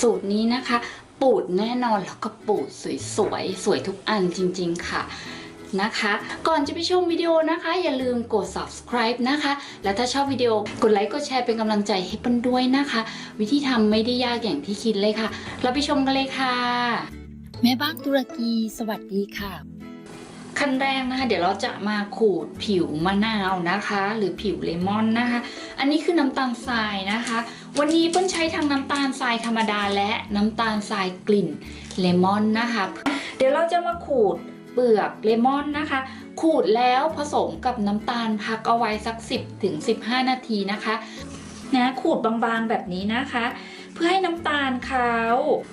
สูตรนี้นะคะ ปูดแน่นอนแล้วก็ปูดสวยสวยสวยทุกอันจริง ๆ ค่ะนะคะ ก่อนจะไปชมวิดีโอนะคะ อย่าลืมกด subscribe นะคะ และถ้าชอบวิดีโอกดไลค์กดแชร์เป็นกำลังใจให้เปิ้ลด้วยนะคะ วิธีทำไม่ได้ยากอย่างที่คิดเลยค่ะ เราไปชมกันเลยค่ะ แม่บ้านตุรกี สวัสดีค่ะ ขั้นแรกนะคะ เดี๋ยวเราจะมาขูดผิวมะนาวนะคะ หรือผิวเลมอนนะคะ อันนี้คือน้ำตาลทรายนะคะ วันนี้เปิ้ลใช้ทั้งน้ำตาลทรายธรรมดาและน้ำตาลทรายกลิ่นเลมอนนะคะ เดี๋ยวเราจะมาขูดเปลือกเลมอนนะคะ ขูดแล้วผสมกับน้ำตาลพักเอาไว้สัก 10ถึง15 นาทีนะคะนะขูดบางๆแบบนี้นะคะ พื่อให้น้ำตาลเขา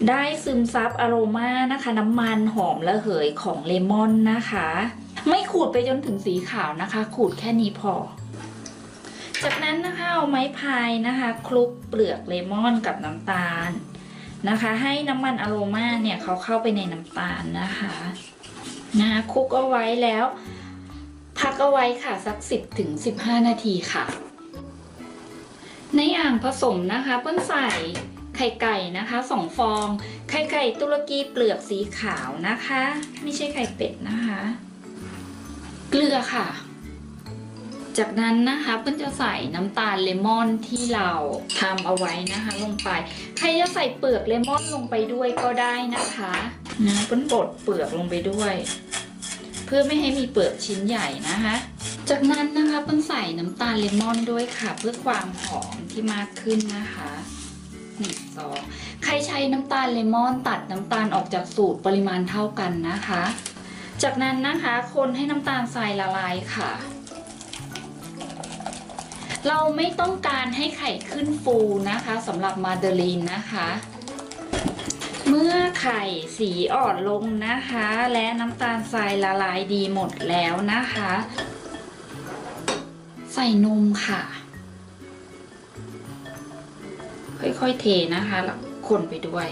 ได้ซึมซับอโรมานะคะ น้ำมันหอมระเหยของเลมอนนะคะ ไม่ขูดไปจนถึงสีขาวนะคะ ขูดแค่นี้พอ จากนั้นนะคะเอาไม้พายนะคะ คลุกเปลือกเลมอนกับน้ำตาลนะคะ ให้น้ำมันอโรมาเนี่ยเขาเข้าไปในน้ำตาลนะคะนะคะคลุกเอาไว้แล้ว พักเอาไว้ค่ะสัก 10ถึง15 นาทีค่ะ ในอ่างผสมนะคะเปิ้ลใส่ ไข่ไก่นะคะสองฟอง ไข่ไก่ตุรกีเปลือกสีขาวนะคะ ไม่ใช่ไข่เป็ดนะคะ เกลือค่ะ จากนั้นนะคะเปิ้ลจะใส่น้ำตาลเลมอนที่เราทำเอาไว้นะคะ ลงไป ใครจะใส่เปลือกเลมอนลงไปด้วยก็ได้นะคะนะเปิ้ลบดเปลือกลงไปด้วย เพื่อไม่ให้มีเปลือกชิ้นใหญ่นะคะจากนั้นนะคะเปิ้ลใส่น้ำตาลเลมอนด้วยค่ะ เพื่อความหอมที่มากขึ้นนะคะ หนึ่งซองใครใช้น้ำตาลเลมอนตัดน้ำตาลออกจากสูตรปริมาณเท่ากันนะคะ จากนั้นนะคะคนให้น้ำตาลทรายละลายค่ะ เราไม่ต้องการให้ไข่ขึ้นฟูนะคะสำหรับมาเดลีนนะคะเมื่อไข่สีอ่อนลงนะคะ และน้ำตาลทรายละลายดีหมดแล้วนะคะ ใส่นมค่ะ ค่อยๆเทนะคะแล้วคนไปด้วย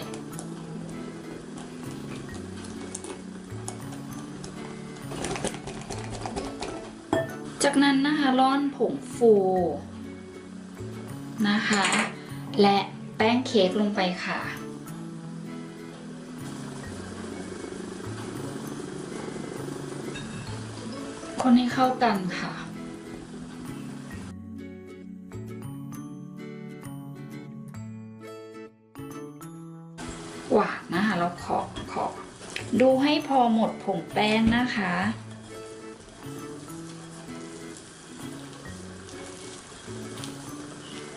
จากนั้นนะคะร่อนผงฟูนะคะ และแป้งเค้กลงไปค่ะคนให้เข้ากันค่ะ ดูให้พอหมดผงแป้งนะคะ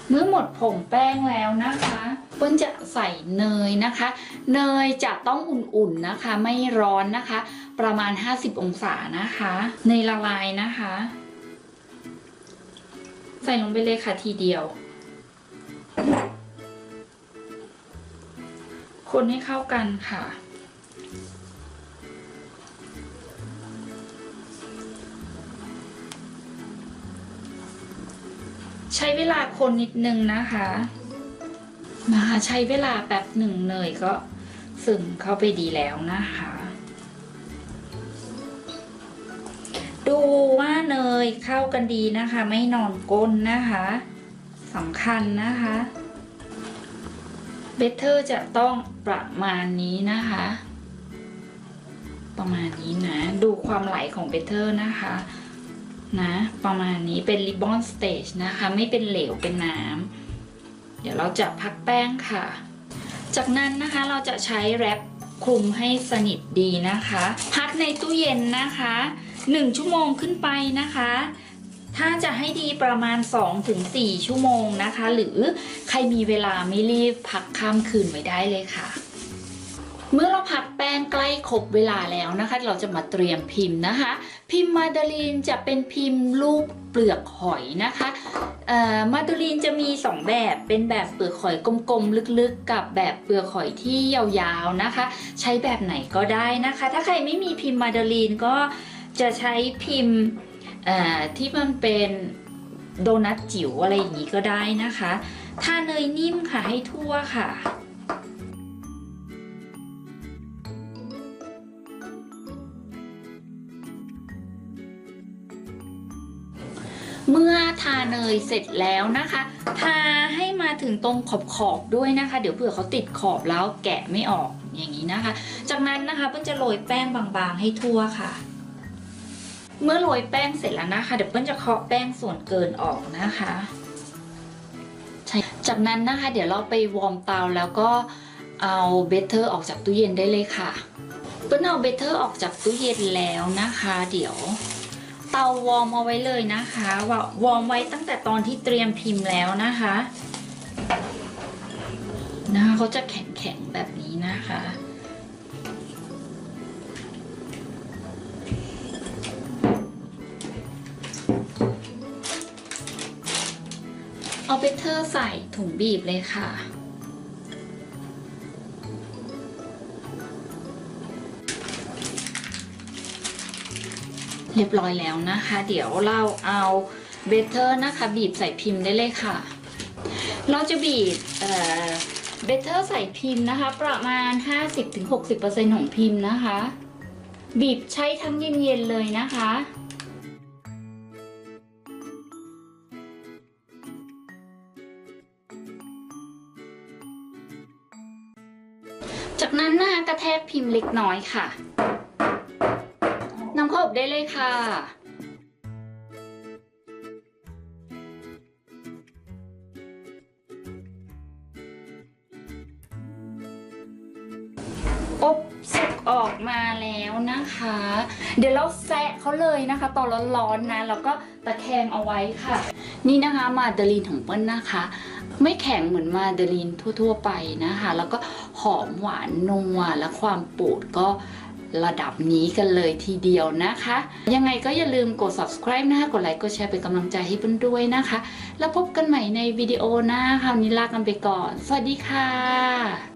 เมื่อหมดผงแป้งแล้วนะคะเปิ้ลจะใส่เนยนะคะ เนยจะต้องอุ่นๆนะคะ ไม่ร้อนนะคะ ประมาณ 50 องศานะคะ เนยละลายนะคะ ใส่ลงไปเลยค่ะทีเดียว คนให้เข้ากันค่ะ ใช้เวลาคนนิดนึงนะคะนะคะใช้เวลาแป๊บหนึ่งเนยก็ซึมเข้าไปดีแล้วนะคะ ดูว่าเนยเข้ากันดีนะคะ ไม่นอนก้นนะคะสำคัญนะคะเบเทอร์จะต้องประมาณนี้นะคะ ประมาณนี้นะ ดูความไหลของเบเทอร์นะคะ นะประมาณนี้เป็นริบบอนสเตจนะคะ ไม่เป็นเหลวเป็นน้ำเดี๋ยวเราจะพักแป้งค่ะ จากนั้นนะคะเราจะใช้แรปคลุมให้สนิทดีนะคะ พักในตู้เย็นนะคะ 1 ชั่วโมงขึ้นไปนะคะ ถ้าจะให้ดีประมาณ 2-4 ชั่วโมงนะคะ หรือใครมีเวลาไม่รีบพักข้ามคืนไว้ได้เลยค่ะเมื่อเราพักแป้งใกล้ครบเวลาแล้วนะคะ เราจะมาเตรียมพิมพ์นะคะ พิมพ์มาดาลีนจะเป็นพิมพ์รูปเปลือกหอยนะคะเอ่อมาดาลีนจะมี 2 แบบเป็นแบบเปลือกหอยกลมๆลึกๆ กับแบบเปลือกหอยที่ยาวๆนะคะ ใช้แบบไหนก็ได้นะคะ ถ้าใครไม่มีพิมพ์มาดาลีนก็จะใช้พิมพ์เอ่อที่มันเป็นโดนัทจิ๋วอะไรอย่างนี้ก็ได้นะคะทาเนยนิ่มค่ะให้ทั่วค่ะ เมื่อทาเนยเสร็จแล้วนะคะ ทาให้มาถึงตรงขอบขอบๆด้วยนะคะ เดี๋ยวเผื่อเขาติดขอบแล้วแกะไม่ออกอย่างนี้นะคะ จากนั้นนะคะเปิ้ลจะโรยแป้งบางๆให้ทั่วค่ะ เมื่อโรยแป้งเสร็จแล้วนะคะ เดี๋ยวเปิ้ลจะเคาะแป้งส่วนเกินออกนะคะจากนั้นนะคะ เดี๋ยวเราไปวอร์มเตาแล้วก็เอาเบเตอร์ออกจากตู้เย็นได้เลยค่ะเปิ้ลเอาเบเตอร์ออกจากตู้เย็นแล้วนะคะ เดี๋ยว เตาวอร์มเอาไว้เลยนะคะว่าวอร์มไว้ตั้งแต่ตอนที่เตรียมพิมพ์แล้วนะคะนะคะเขาจะแข็งๆแบบนี้นะคะเอาเบเตอร์ใส่ถุงบีบเลยค่ะ เรียบร้อยแล้วนะคะ เดี๋ยวเราเอาเบเตอร์นะคะ บีบใส่พิมพ์ได้เลยค่ะ เราจะบีบเบเตอร์ใส่พิมพ์นะคะ ประมาณ 50-60%ของพิมพ์นะคะ บีบใช้ทั้งเย็นๆเลยนะคะจากนั้นนะคะกระแทกพิมพ์เล็กน้อยค่ะำเข้าอบได้เลยค่ะ อบสุกออกมาแล้วนะคะ เดี๋ยวเราแซะเขาเลยนะคะ ตอนร้อนๆนะแล้วก็ตะแคงเอาไว้ค่ะ นี่นะคะมาเดารีนของเปิ้ลนะคะไม่แข็งเหมือนมาเดารีนทั่ว ๆ ไปนะคะ แล้วก็หอมหวานนัวและความปูดก็ ระดับนี้กันเลยทีเดียวนะคะ ยังไงก็อย่าลืมกด subscribe นะคะ กดไลค์ กดแชร์เป็นกำลังใจให้เพื่อนด้วยนะคะ แล้วพบกันใหม่ในวิดีโอหน้าคราวนี้ลากันไปก่อน สวัสดีค่ะ